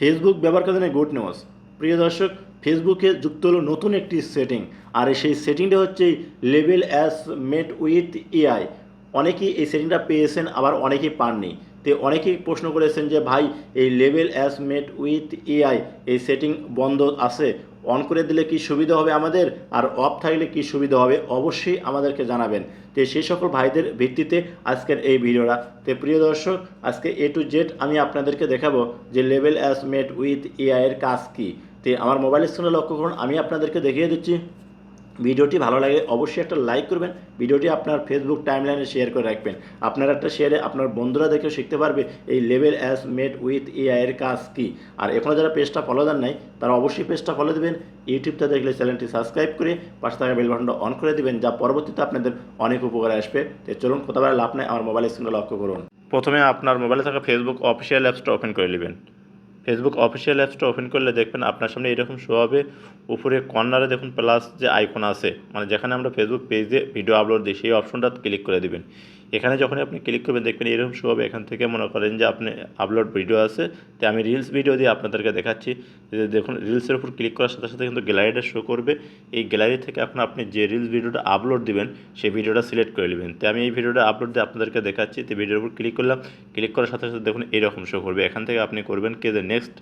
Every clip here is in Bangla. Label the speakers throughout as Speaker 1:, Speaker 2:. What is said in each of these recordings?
Speaker 1: ফেসবুক ব্যবহার ব্যবহারকারীদের গুড নিউজ প্রিয় দর্শক ফেসবুকে যুক্ত হলো নতুন একটি সেটিং আর সেই সেটিংটা হচ্ছে level as mate with AI অনেকেই এই সেটিংটা পেয়েছেন, আবার অনেকেই পাননি। তো অনেকেই প্রশ্ন করেছেন যে, ভাই, এই level as mate with AI এই সেটিং বন্ধ আছে? অন করে দিলে কি সুবিধা হবে আমাদের? আর অফ থাকলে কি সুবিধা হবে? অবশ্যই আমাদেরকে জানাবেন। তো সেই সকল ভাইদের ভিত্তিতে আজকের এই ভিডিওটা। তো প্রিয় দর্শক, আজকে এ টু জেড আমি আপনাদেরকে দেখাবো যে লেভেল অ্যাজ মেড উইথ এআইয়ের কাজ কী। তো আমার মোবাইলের স্ক্রিনে লক্ষ্য করুন, আমি আপনাদেরকে দেখিয়ে দিচ্ছি। ভিডিওটি ভালো লাগে, অবশ্যই একটা লাইক করবেন। ভিডিওটি আপনার ফেসবুক টাইমলাইনে শেয়ার করে রাখবেন। আপনার একটা শেয়ারে আপনার বন্ধুরা দেখেও শিখতে পারবে এই level as made with AI এর কাজ কী। আর এখনও যারা পেজটা ফলো দেন নাই, তারা অবশ্যই পেজটা ফলো দেবেন। ইউটিউবটা দেখলে চ্যানেলটি সাবস্ক্রাইব করে পাশে থাকা বেল বাটনটা অন করে দিবেন, যা পরবর্তীতে আপনাদের অনেক উপকারে আসবে। তো চলুন কোথাও লাভ নেই, আমার মোবাইল স্ক্রিনে লক্ষ্য করুন। প্রথমে আপনার মোবাইলে থাকা ফেসবুক অফিসিয়াল অ্যাপসটা ওপেন করে নেবেন। ফেসবুক অফিসিয়াল অ্যাপসটা ওপেন করলে দেখবেন আপনার সামনে এরকম শো হবে। উপরে কর্নারে দেখুন প্লাস যে আইকন আছে মানে যেখানে আমরা ফেসবুক পেজে ভিডিও আপলোড দিই, সেই অপশনটা ক্লিক করে দিবেন। এখানে যখন আপনি ক্লিক করবেন, দেখবেন এরকম শো হবে এখান থেকে। মনে করেন যে আপনি আপলোড ভিডিও আছে, তো আমি রিলস ভিডিও দিয়ে আপনাদেরকে দেখাচ্ছি। দেখুন রিলসের উপর ক্লিক করার সাথে সাথে কিন্তু গ্যালারিটা শো করবে। এই গ্যালারি থেকে এখন আপনি যে রিলস ভিডিওটা আপলোড দিবেন, সেই ভিডিওটা সিলেক্ট করে নেবেন। তো আমি এই ভিডিওটা আপলোড দিয়ে আপনাদেরকে দেখাচ্ছি। তো ভিডিওর উপর ক্লিক করলাম। ক্লিক করার সাথে সাথে দেখুন, এরকম শো করবে। এখান থেকে আপনি করবেন কে যে নেক্সট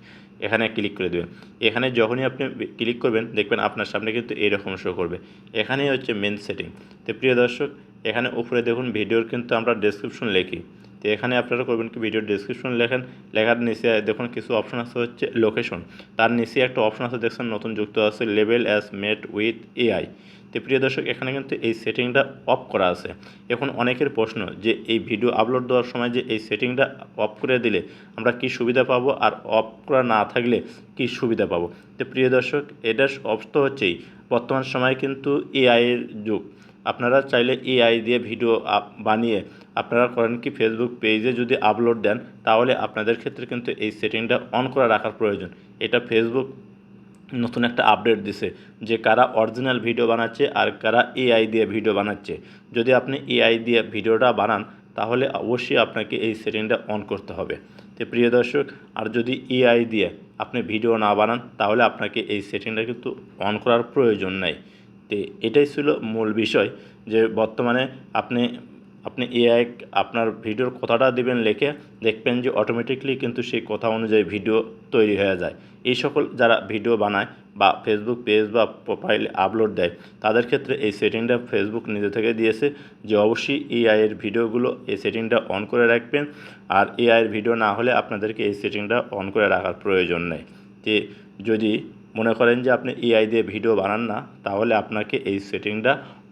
Speaker 1: এখানে ক্লিক করে দেবেন। এখানে যখনই আপনি ক্লিক করবেন, দেখবেন আপনার সামনে কিন্তু এইরকম শো করবে। এখানেই হচ্ছে মেন সেটিং তো প্রিয় দর্শক এখানে উপরে দেখুন ভিডিওর কিন্তু আমরা ডেসক্রিপশন লিখি। তো এখানে আপনারা করবেন কি, ভিডিওর ডেসক্রিপশন লেখেন, লেখার নিচে দেখুন কিছু অপশন আছে হচ্ছে লোকেশন তার নিচে একটা অপশন আছে, দেখছেন নতুন যুক্ত আছে level as mate with AI তো প্রিয় দর্শক, এখানে কিন্তু এই সেটিংটা অফ করা আছে। এখন অনেকের প্রশ্ন যে এই ভিডিও আপলোড দেওয়ার সময় যে এই সেটিংটা অফ করে দিলে আমরা কি সুবিধা পাবো আর অফ করা না থাকলে কি সুবিধা পাবো? তো প্রিয় দর্শক, এটার অর্থ হচ্ছেই বর্তমান সময়ে কিন্তু এআইয়ের যুগ। আপনারা চাইলে এআই দিয়ে ভিডিও বানিয়ে আপনারা করেন কি ফেসবুক পেজে যদি আপলোড দেন, তাহলে আপনাদের ক্ষেত্রে কিন্তু এই সেটিংটা অন করা রাখার প্রয়োজন। এটা ফেসবুক নতুন একটা আপডেট দিছে যে কারা অরিজিনাল ভিডিও বানাচ্ছে আর কারা এআই দিয়ে ভিডিও বানাচ্ছে। যদি আপনি এআই দিয়ে ভিডিওটা বানান, তাহলে অবশ্যই আপনাকে এই সেটিংটা অন করতে হবে। তো প্রিয় দর্শক, আর যদি এআই দিয়ে আপনি ভিডিও না বানান, তাহলে আপনাকে এই সেটিংটা কিন্তু অন করার প্রয়োজন নাই। তো এটাই ছিল মূল বিষয় যে বর্তমানে আপনি আপনি এআই আপনার ভিডিওর কথাটা দিবেন লিখে দেখবেন যে অটোমেটিকলি কিন্তু সেই কথা অনুযায়ী ভিডিও তৈরি হয়ে যায়। এই সকল যারা ভিডিও বানায় বা ফেসবুক পেজ বা প্রোফাইল আপলোড দেয়, তাদের ক্ষেত্রে এই সেটিংটা ফেসবুক নিজে থেকে দিয়েছে যে অবশ্যই এআই এর ভিডিওগুলো এই সেটিংটা অন করে রাখবেন আর এআই এর ভিডিও না হলে আপনাদেরকে এই সেটিংটা অন করে রাখার প্রয়োজন নেই। যে যদি মনে করেন যে আপনি এআই দিয়ে ভিডিও বানান না, তাহলে আপনাকে এই সেটিংটা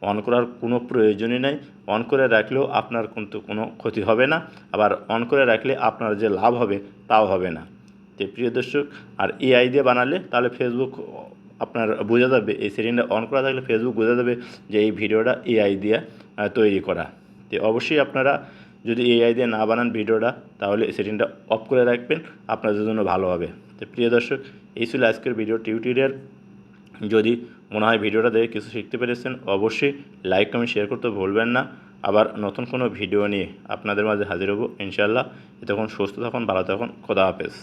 Speaker 1: অন করার কোনো প্রয়োজনই নেই। অন করে রাখলেও আপনার কিন্তু কোনো ক্ষতি হবে না। আবার অন করে রাখলে আপনার যে লাভ হবে, তাও হবে না। তো প্রিয় দর্শক, আর এআই দিয়ে বানালে তাহলে ফেসবুক আপনার বোঝা যাবে, এই সেটিংটা অন করা থাকলে ফেসবুক বোঝা যাবে যে এই ভিডিওটা এআই দিয়ে তৈরি করা। তো অবশ্যই আপনারা যদি এআই দিয়ে না বানান ভিডিওটা, তাহলে সেটিংটা অফ করে রাখবেন, আপনাদের জন্য ভালো হবে। তো প্রিয় দর্শক, এই ছিল আজকের ভিডিও টিউটোরিয়াল যদি মনে হয় ভিডিওটা দেখে কিছু শিখতে পেরেছেন, অবশ্যই লাইক কমেন্ট শেয়ার করতে ভুলবেন না। আবার নতুন কোনো ভিডিও নিয়ে আপনাদের মাঝে হাজির হব ইনশাল্লাহ এতক্ষণ সুস্থ থাকুন, ভালো থাকুন, খোদা হাফেজ।